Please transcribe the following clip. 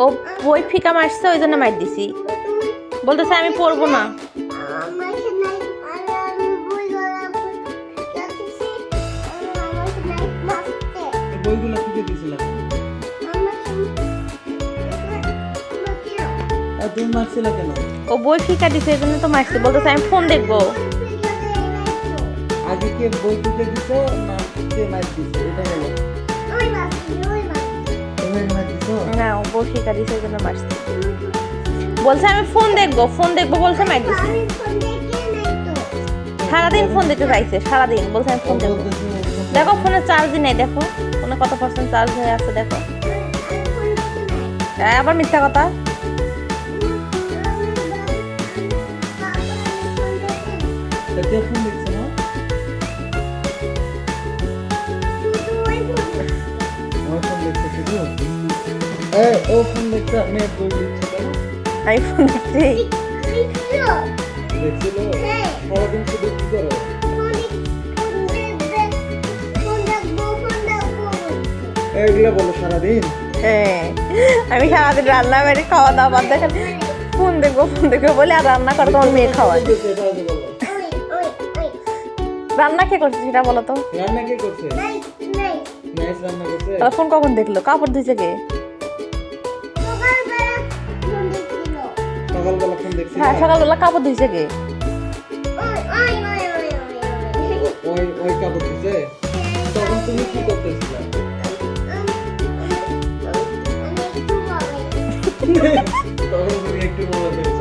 ও বই ফিকা মারছে ওই জন্য মার দিছি। বলতেছে আমি পড়ব না। বইগুলো তুমি মারছিলে কেন? ও বই ফিকা দিছে এই জন্য তো মারছে। বলতেছে আমি ফোন দেখব। আগে কে বই দিছো না কে মার দিছে? এটা দিছে জন্য মারছে বলছে আমি ফোন দেখব ফোন দেখব। বলছে মার দিছে আমি ফোন দেখে নাই তো। সারাদিন ফোন দেখতে চাইছে সারাদিন। বলছে আমি ফোন দেখব। দেখো ফোনে চার্জই নেই দেখো। ফোনে কত পার্সেন্ট চার্জ হয়ে আছে দেখো। আবার মিথ্যা কথা। শুধু? ও ফোন দেখছে মেয়ে বই লিখছে কেন আমি ফোন দেখছি। দেখছিল? হ্যাঁ। সারাদিন শুধু কি করো এইগুলো বলো সারাদিন। হ্যাঁ। আমি সারাদিন রান্না বাড়ি খাওয়া দাওয়া বাদ দেখেন ফোন দেখব ফোন দেখব বলে আর রান্না করে তোমার মেয়ে খাওয়ায় বলো রান্না কে করছে সেটা বলো তো। রান্না কে করছে? ফোন কখন দেখল? কাপড় ধুইছে কে? সকালবেলা ফোন দেখছি হ্যাঁ সকালবেলা কাপড় ধুইছে কে? ওই ওই কাপড় তখন তুমি কি করতেছিলে? তখন তুমি একটু মোবাইল দেখছ